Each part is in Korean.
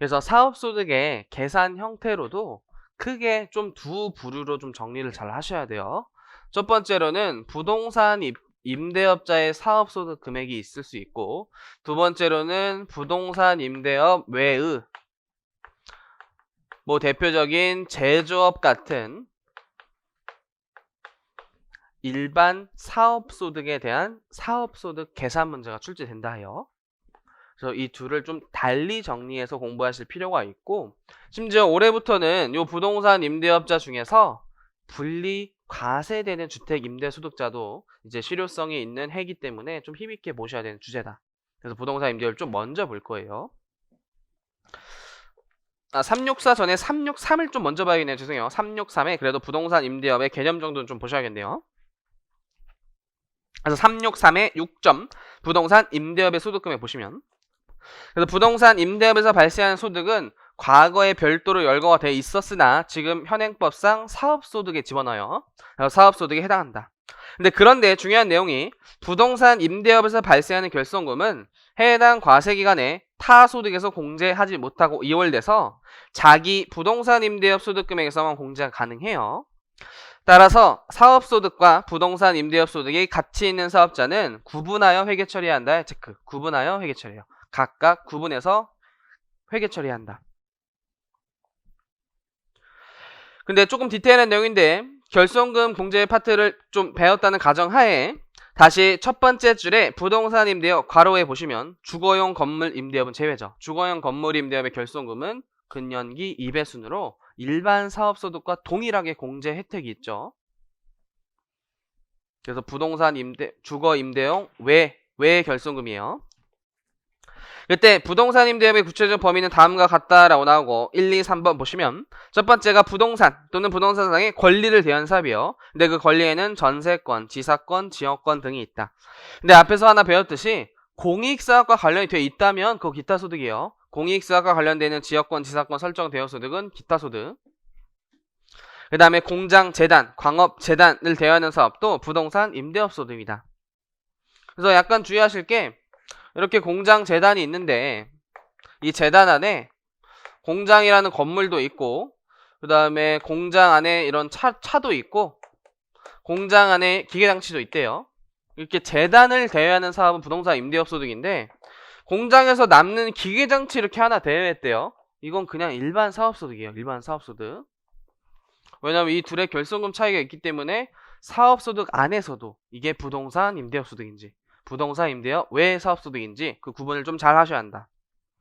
그래서 사업소득의 계산 형태로도 크게 좀 두 부류로 좀 정리를 잘 하셔야 돼요. 첫 번째로는 부동산 입- 임대업자의 사업소득 금액이 있을 수 있고, 두 번째로는 부동산 임대업 외의 뭐 대표적인 제조업 같은 일반 사업소득에 대한 사업소득 계산 문제가 출제된다 해요. 그래서 이 둘을 좀 달리 정리해서 공부하실 필요가 있고 심지어 올해부터는 이 부동산 임대업자 중에서 분리 과세되는 주택 임대 소득자도 이제 실효성이 있는 해기 때문에 좀 힘있게 보셔야 되는 주제다. 그래서 부동산 임대업을 좀 먼저 볼 거예요. 아, 364 전에 363을 좀 먼저 봐야겠네요. 죄송해요. 363에 그래도 부동산 임대업의 개념 정도는 좀 보셔야겠네요. 그래서 363의 6점 부동산 임대업의 소득금액 보시면 그래서 부동산 임대업에서 발생하는 소득은 과거에 별도로 열거가 돼 있었으나 지금 현행법상 사업소득에 집어넣어요. 사업소득에 해당한다. 근데 그런데 중요한 내용이 부동산 임대업에서 발생하는 결손금은 해당 과세기간에 타 소득에서 공제하지 못하고 이월돼서 자기 부동산 임대업 소득금액에서만 공제가 가능해요. 따라서 사업소득과 부동산 임대업 소득이 같이 있는 사업자는 구분하여 회계 처리한다. 체크. 구분하여 회계 처리해요. 각각 구분해서 회계 처리한다. 근데 조금 디테일한 내용인데 결손금 공제 파트를 좀 배웠다는 가정하에 다시 첫 번째 줄에 부동산 임대업 괄호에 보시면 주거용 건물 임대업은 제외죠. 주거용 건물 임대업의 결손금은 근년기 2배순으로 일반 사업소득과 동일하게 공제 혜택이 있죠. 그래서 부동산 임대, 주거 임대용 외, 외 결손금이에요. 그때 부동산 임대업의 구체적 범위는 다음과 같다라고 나오고 1, 2, 3번 보시면 첫 번째가 부동산 또는 부동산상의 권리를 대한 사업이요. 근데 그 권리에는 전세권, 지사권, 지역권 등이 있다. 근데 앞에서 하나 배웠듯이 공익사업과 관련이 돼 있다면 그거 기타 소득이에요. 공익사업과 관련되는 지역권, 지사권 설정되어 소득은 기타 소득. 그 다음에 공장, 재단, 광업, 재단을 대하는 사업도 부동산 임대업 소득입니다. 그래서 약간 주의하실 게 이렇게 공장 재단이 있는데 이 재단 안에 공장이라는 건물도 있고 그 다음에 공장 안에 이런 차, 차도 있고 공장 안에 기계장치도 있대요. 이렇게 재단을 대여하는 사업은 부동산 임대업 소득인데 공장에서 남는 기계장치 이렇게 하나 대여했대요. 이건 그냥 일반 사업소득이에요. 일반 사업소득. 왜냐하면 이 둘의 결손금 차이가 있기 때문에 사업소득 안에서도 이게 부동산 임대업 소득인지 부동산 임대업 외 사업소득인지 그 구분을 좀 잘 하셔야 한다.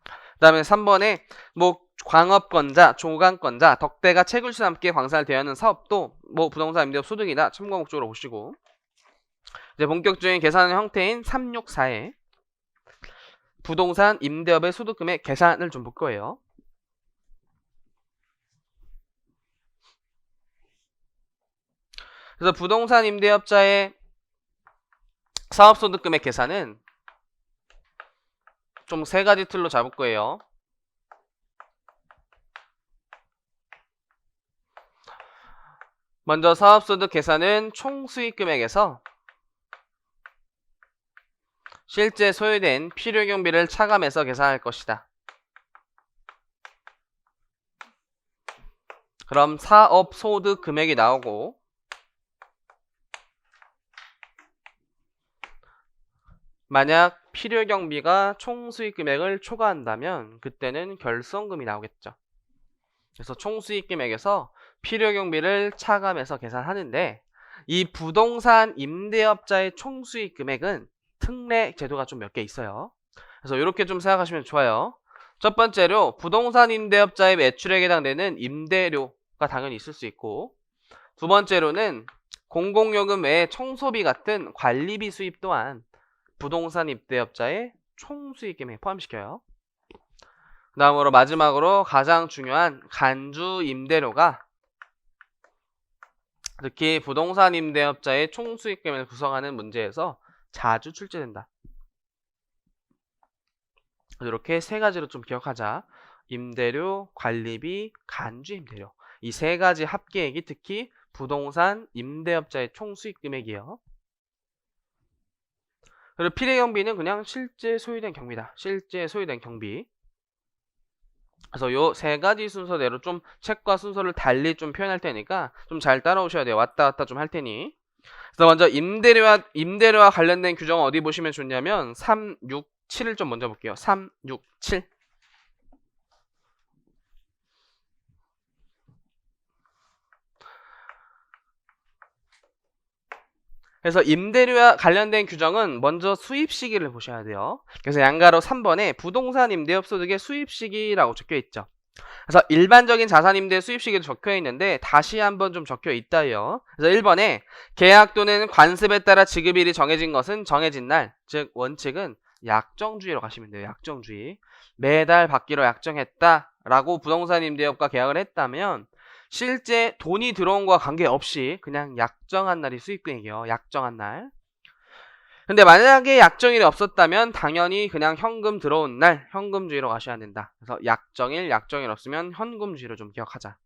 그 다음에 3번에 뭐 광업권자, 조강권자, 덕대가 채굴시 함께 광산을 대하는 사업도 뭐 부동산 임대업 소득이다. 참고 목적으로 보시고 이제 본격적인 계산 형태인 364에 부동산 임대업의 소득금의 계산을 좀 볼 거예요. 그래서 부동산 임대업자의 사업소득금의 계산은 좀 세 가지 틀로 잡을 거예요. 먼저 사업소득 계산은 총수익금액에서 실제 소요된 필요경비를 차감해서 계산할 것이다. 그럼 사업소득 금액이 나오고 만약 필요 경비가 총 수익 금액을 초과한다면 그때는 결손금이 나오겠죠. 그래서 총 수익 금액에서 필요 경비를 차감해서 계산하는데 이 부동산 임대업자의 총 수익 금액은 특례 제도가 좀 몇 개 있어요. 그래서 이렇게 좀 생각하시면 좋아요. 첫 번째로 부동산 임대업자의 매출에 해당되는 임대료가 당연히 있을 수 있고 두 번째로는 공공요금 외에 청소비 같은 관리비 수입 또한 부동산 입대업자의 총수익 금액에 포함시켜요. 그 다음으로 마지막으로 가장 중요한 간주 임대료가 특히 부동산 임대업자의 총수익 금액을 구성하는 문제에서 자주 출제된다. 이렇게 세 가지로 좀 기억하자. 임대료, 관리비, 간주 임대료. 이 세 가지 합계액이 특히 부동산 임대업자의 총수익 금액이에요. 그리고 필의 경비는 그냥 실제 소유된 경비다. 실제 소유된 경비. 그래서 요 세 가지 순서대로 좀 책과 순서를 달리 좀 표현할 테니까 좀 잘 따라오셔야 돼요. 왔다 갔다 좀 할 테니. 그래서 먼저 임대료와 임대료와 관련된 규정 어디 보시면 좋냐면 3, 6, 7을 좀 먼저 볼게요. 3, 6, 7. 그래서 임대료와 관련된 규정은 먼저 수입 시기를 보셔야 돼요. 그래서 양가로 3번에 부동산 임대업 소득의 수입 시기라고 적혀 있죠. 그래서 일반적인 자산 임대 수입 시기도 적혀 있는데 다시 한번 좀 적혀 있다요. 그래서 1번에 계약 또는 관습에 따라 지급일이 정해진 것은 정해진 날, 즉 원칙은 약정주의로 가시면 돼요. 약정주의. 매달 받기로 약정했다라고 부동산 임대업과 계약을 했다면 실제 돈이 들어온 거와 관계없이 그냥 약정한 날이 수익금이에요. 약정한 날. 근데 만약에 약정일이 없었다면 당연히 그냥 현금 들어온 날 현금주의로 가셔야 된다. 그래서 약정일, 약정일 없으면 현금주의로 좀 기억하자.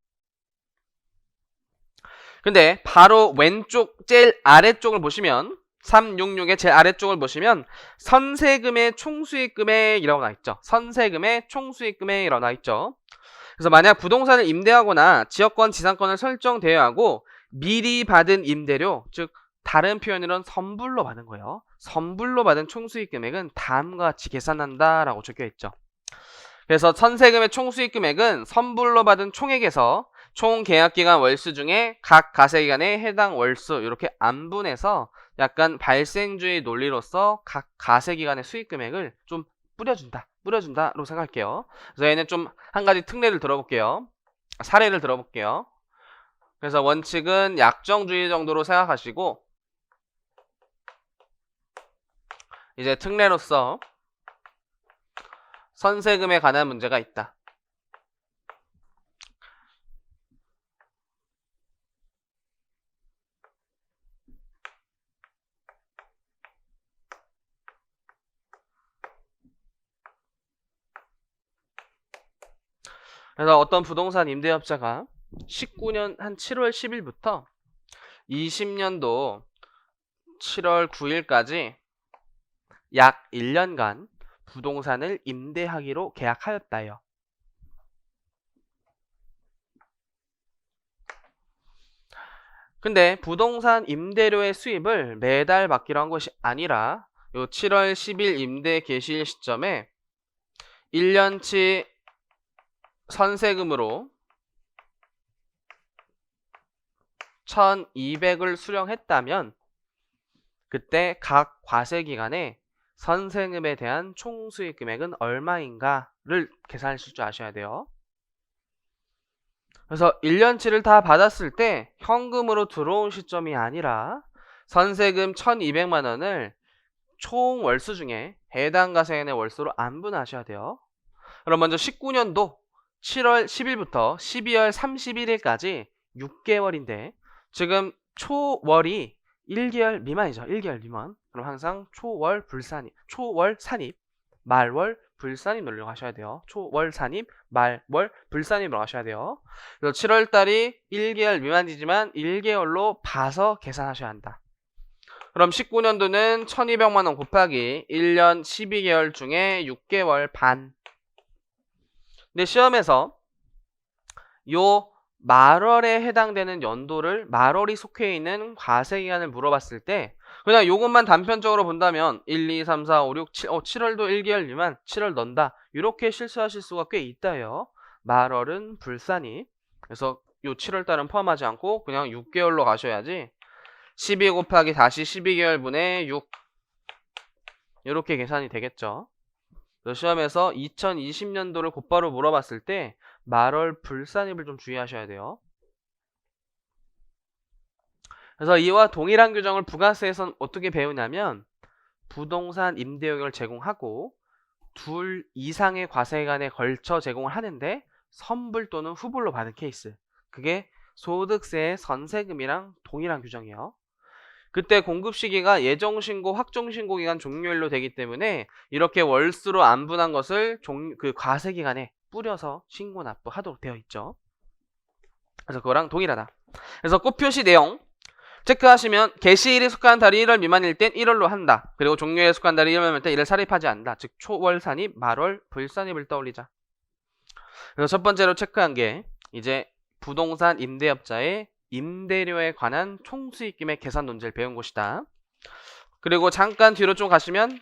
근데 바로 왼쪽 제일 아래쪽을 보시면 366의 제일 아래쪽을 보시면 선세금의 총수익금액이라고 나와 있죠. 선세금의 총수익금액이라고 나와 있죠. 그래서 만약 부동산을 임대하거나 지역권 지상권을 설정 대여하고 미리 받은 임대료, 즉 다른 표현으로는 선불로 받은 거예요. 선불로 받은 총수익 금액은 다음과 같이 계산한다라고 적혀 있죠. 그래서 선세금의 총수익 금액은 선불로 받은 총액에서 총 계약기간 월수 중에 각 가세기간에 해당 월수 이렇게 안분해서 약간 발생주의 논리로서 각 가세기간의 수익 금액을 좀 뿌려준다. 뿌려준다로 생각할게요. 그래서 얘는 좀 한 가지 특례를 들어볼게요. 사례를 들어볼게요. 그래서 원칙은 약정주의 정도로 생각하시고 이제 특례로서 선세금에 관한 문제가 있다. 그래서 어떤 부동산 임대업자가 19년 한 7월 10일부터 20년도 7월 9일까지 약 1년간 부동산을 임대하기로 계약하였다요. 근데 부동산 임대료의 수입을 매달 받기로 한 것이 아니라 요 7월 10일 임대 개시일 시점에 1년치 선세금으로 1200을 수령했다면 그때 각 과세 기간에 선세금에 대한 총 수익 금액은 얼마인가를 계산하실 줄 아셔야 돼요. 그래서 1년치를 다 받았을 때 현금으로 들어온 시점이 아니라 선세금 1200만 원을 총 월수 중에 해당 가세인의 월수로 안분하셔야 돼요. 그럼 먼저 19년도 7월 10일부터 12월 31일까지 6개월인데 지금 초월이 1개월 미만이죠. 1개월 미만. 그럼 항상 초월 불산입, 초월 산입, 말월 불산입 놀려 가셔야 돼요. 초월 산입, 말월 불산입으로 가셔야 돼요. 그래서 7월 달이 1개월 미만이지만 1개월로 봐서 계산하셔야 한다. 그럼 19년도는 1200만 원 곱하기 1년 12개월 중에 6개월 반. 근데 시험에서 요 말월에 해당되는 연도를 말월이 속해 있는 과세기간을 물어봤을 때 그냥 요것만 단편적으로 본다면 1, 2, 3, 4, 5, 6, 7, 어, 7월도 1개월 미만 7월 넣는다. 이렇게 실수하실 수가 꽤 있다요. 말월은 불산이. 그래서 요 7월 달은 포함하지 않고 그냥 6개월로 가셔야지 12 곱하기 다시 12개월 분의 6 이렇게 계산이 되겠죠 시험에서 2020년도를 곧바로 물어봤을 때 말월 불산입을 좀 주의하셔야 돼요. 그래서 이와 동일한 규정을 부가세에선 어떻게 배우냐면 부동산 임대료를 제공하고 둘 이상의 과세간에 걸쳐 제공을 하는데 선불 또는 후불로 받은 케이스 그게 소득세의 선세금이랑 동일한 규정이에요. 그때 공급 시기가 예정 신고, 확정 신고 기간 종료일로 되기 때문에 이렇게 월수로 안분한 것을 종, 그 과세 기간에 뿌려서 신고 납부하도록 되어 있죠. 그래서 그거랑 동일하다. 그래서 꽃표시 내용 체크하시면 개시일이 속한 달이 1월 미만일 땐 1월로 한다. 그리고 종료에 속한 달이 1월 미만일 땐 1을 사립하지 않는다. 즉 초월 산입, 말월 불산입을 떠올리자. 그래서 첫 번째로 체크한 게 이제 부동산 임대업자의 임대료에 관한 총수익금액 계산 논제를 배운 것이다. 그리고 잠깐 뒤로 좀 가시면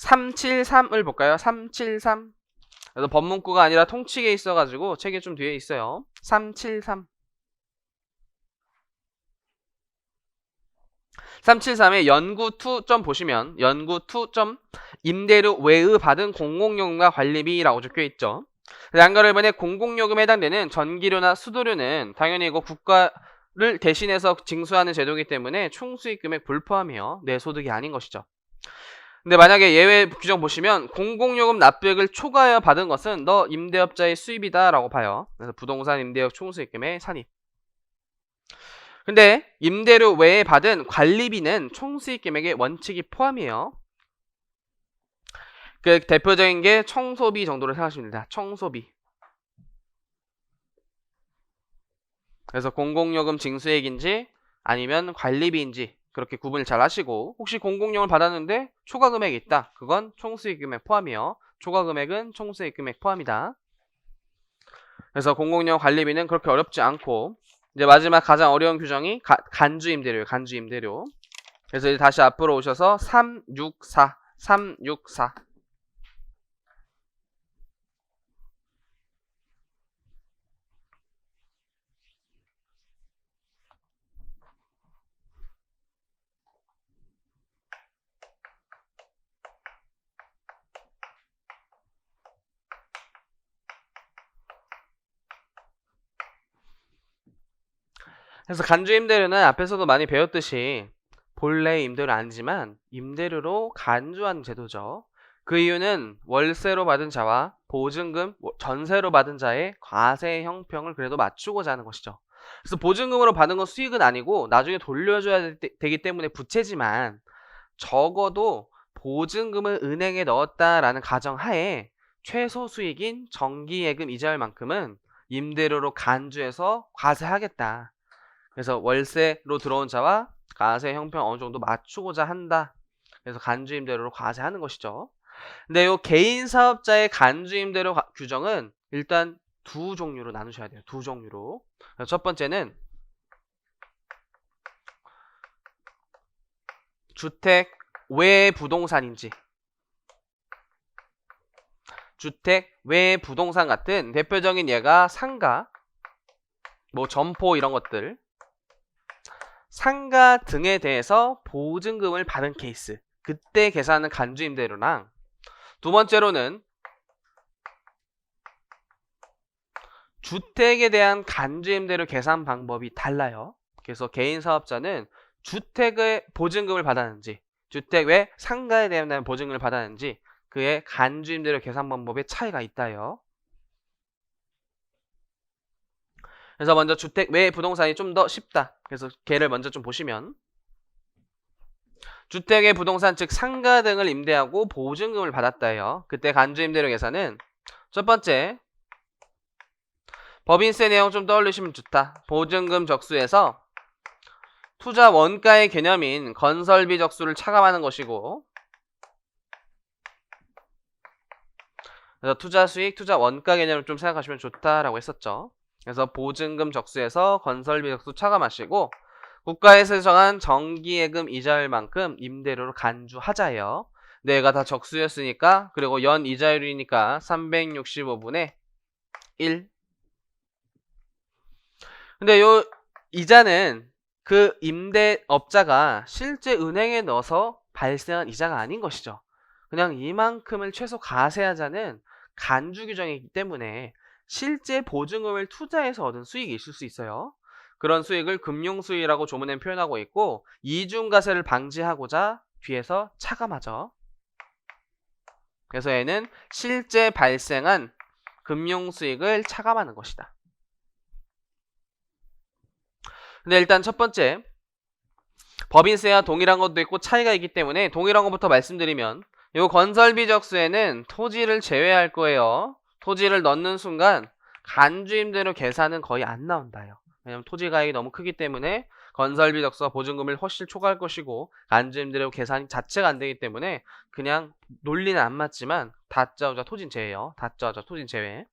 373을 볼까요? 373. 그래서 법문구가 아니라 통칙에 있어가지고 책에 좀 뒤에 있어요. 373. 373의 연구 2점 보시면 연구 2점 임대료 외의 받은 공공요금과 관리비라고 적혀 있죠. 양가를번에 공공요금에 해당되는 전기료나 수도료는 당연히 이거 국가를 대신해서 징수하는 제도이기 때문에 총수익금액 불포함이요. 내 소득이 아닌 것이죠. 근데 만약에 예외 규정 보시면 공공요금 납부액을 초과하여 받은 것은 너 임대업자의 수입이다라고 봐요. 그래서 부동산 임대업 총수익금의 산입. 근데 임대료 외에 받은 관리비는 총수익금액의 원칙이 포함이에요. 그 대표적인 게 청소비 정도로 생각하시면 됩니다. 청소비. 그래서 공공요금 징수액인지 아니면 관리비인지 그렇게 구분을 잘 하시고 혹시 공공요금을 받았는데 초과 금액이 있다. 그건 총수익 금액 포함이요. 초과 금액은 총수익 금액 포함이다. 그래서 공공요금 관리비는 그렇게 어렵지 않고 이제 마지막 가장 어려운 규정이 가, 간주 임대료예요. 간주 임대료. 그래서 이제 다시 앞으로 오셔서 364 364 그래서 간주 임대료는 앞에서도 많이 배웠듯이 본래 임대료 아니지만 임대료로 간주한 제도죠. 그 이유는 월세로 받은 자와 보증금, 뭐 전세로 받은 자의 과세 형평을 그래도 맞추고자 하는 것이죠. 그래서 보증금으로 받은 건 수익은 아니고 나중에 돌려줘야 되기 때문에 부채지만 적어도 보증금을 은행에 넣었다라는 가정하에 최소 수익인 정기예금 이자율만큼은 임대료로 간주해서 과세하겠다. 그래서 월세로 들어온 자와 과세 형평 어느 정도 맞추고자 한다. 그래서 간주임대료로 과세하는 것이죠. 근데 이 개인 사업자의 간주임대료 규정은 일단 두 종류로 나누셔야 돼요. 두 종류로. 첫 번째는 주택 외 부동산인지 주택 외 부동산 같은 대표적인 예가 상가 뭐 점포 이런 것들 상가 등에 대해서 보증금을 받은 케이스 그때 계산하는 간주임대료랑 두 번째로는 주택에 대한 간주임대료 계산 방법이 달라요. 그래서 개인 사업자는 주택의 보증금을 받았는지 주택 외 상가에 대한 보증금을 받았는지 그의 간주임대료 계산 방법에 차이가 있다요. 그래서 먼저 주택 외 부동산이 좀 더 쉽다. 그래서 걔를 먼저 좀 보시면 주택의 부동산 즉 상가 등을 임대하고 보증금을 받았다 해요. 그때 간주임대료 계산은 첫 번째 법인세 내용 좀 떠올리시면 좋다. 보증금 적수에서 투자 원가의 개념인 건설비 적수를 차감하는 것이고 그래서 투자 수익, 투자 원가 개념을 좀 생각하시면 좋다라고 했었죠. 그래서 보증금 적수에서 건설비 적수 차감하시고 국가에서 정한 정기예금 이자율만큼 임대료로 간주하자예요. 내가 다 적수였으니까 그리고 연 이자율이니까 365분의 1 근데 요 이자는 그 임대업자가 실제 은행에 넣어서 발생한 이자가 아닌 것이죠. 그냥 이만큼을 최소 가세하자는 간주 규정이기 때문에 실제 보증금을 투자해서 얻은 수익이 있을 수 있어요. 그런 수익을 금융수익이라고 조문엔 표현하고 있고 이중과세를 방지하고자 뒤에서 차감하죠. 그래서 얘는 실제 발생한 금융수익을 차감하는 것이다. 근데 일단 첫 번째 법인세와 동일한 것도 있고 차이가 있기 때문에 동일한 것부터 말씀드리면 이 건설비 적수에는 토지를 제외할 거예요. 토지를 넣는 순간 간주임대료 계산은 거의 안 나온다요. 왜냐면 토지 가액이 너무 크기 때문에 건설비 적서 보증금을 훨씬 초과할 것이고 간주임대료 계산 자체가 안 되기 때문에 그냥 논리는 안 맞지만 다짜오자 토진 제외요. 다짜오자 토진 제외.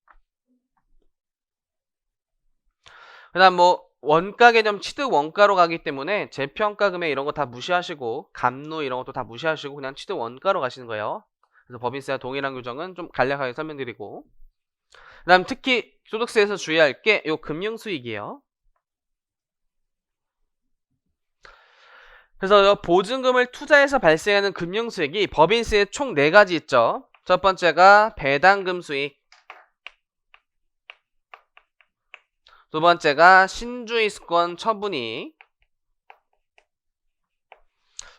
그다음 뭐 원가 개념 취득 원가로 가기 때문에 재평가금액 이런 거 다 무시하시고 감노 이런 것도 다 무시하시고 그냥 취득 원가로 가시는 거예요. 그래서 법인세와 동일한 규정은 좀 간략하게 설명드리고 그 다음 특히 소득세에서 주의할 게 요 금융수익이에요. 그래서 요 보증금을 투자해서 발생하는 금융수익이 법인세에 총네 가지 있죠. 첫 번째가 배당금 수익, 두 번째가 신주이수권 처분이익,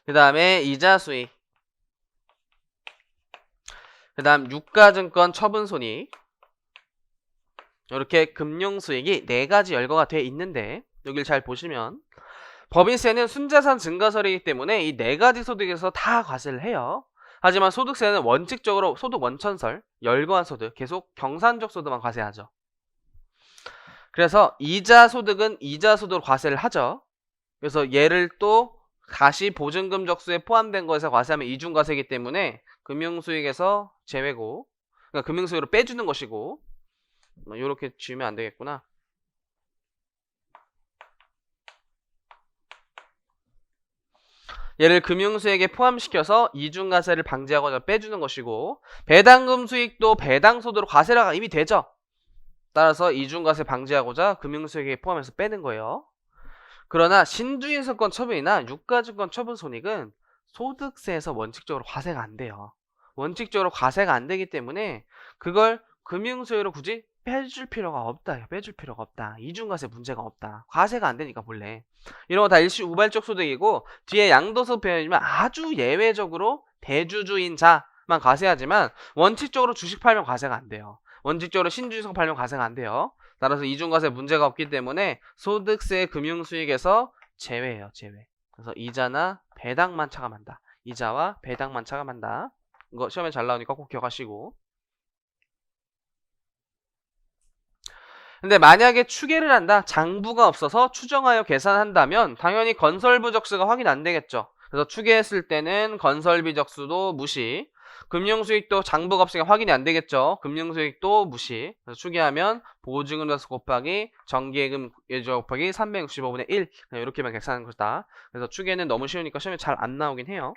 그 다음에 이자 수익, 그 다음 유가증권 처분 손익, 이렇게 금융 수익이 네 가지 열거가 되어 있는데 여기를 잘 보시면 법인세는 순자산 증가설이기 때문에 이 네 가지 소득에서 다 과세를 해요. 하지만 소득세는 원칙적으로 소득 원천설, 열거한 소득, 계속 경산적 소득만 과세하죠. 그래서 이자 소득은 이자 소득으로 과세를 하죠. 그래서 얘를 또 다시 보증금 적수에 포함된 것에서 과세하면 이중과세이기 때문에 금융수익에서 제외고, 그러니까 금융수익으로 빼주는 것이고, 이렇게 지으면 안 되겠구나. 얘를 금융수익에 포함시켜서 이중과세를 방지하거나 빼주는 것이고 배당금 수익도 배당소득으로 과세가 이미 되죠. 따라서 이중과세 방지하고자 금융수익에 포함해서 빼는 거예요. 그러나 신주인선권 처분이나 유가증권 처분 손익은 소득세에서 원칙적으로 과세가 안 돼요. 원칙적으로 과세가 안 되기 때문에 그걸 금융수익으로 굳이 빼줄 필요가 없다. 빼줄 필요가 없다. 이중과세 문제가 없다. 과세가 안 되니까 본래. 이런 거 다 일시 우발적 소득이고 뒤에 양도소 표현이지만 아주 예외적으로 대주주인 자만 과세하지만 원칙적으로 주식 팔면 과세가 안 돼요. 원칙적으로 신주식 팔면 과세가 안 돼요. 따라서 이중과세 문제가 없기 때문에 소득세 금융수익에서 제외예요. 제외. 그래서 이자나 배당만 차감한다. 이자와 배당만 차감한다. 이거 시험에 잘 나오니까 꼭 기억하시고 근데 만약에 추계를 한다, 장부가 없어서 추정하여 계산한다면 당연히 건설부 적수가 확인 안 되겠죠. 그래서 추계했을 때는 건설비 적수도 무시, 금융수익도 장부가 없으니까 확인이 안 되겠죠. 금융수익도 무시. 그래서 추계하면 보증금 적수 곱하기 정기예금 예조 곱하기 365분의 1 그냥 이렇게만 계산하는 거다. 그래서 추계는 너무 쉬우니까 시험에 잘 안 나오긴 해요.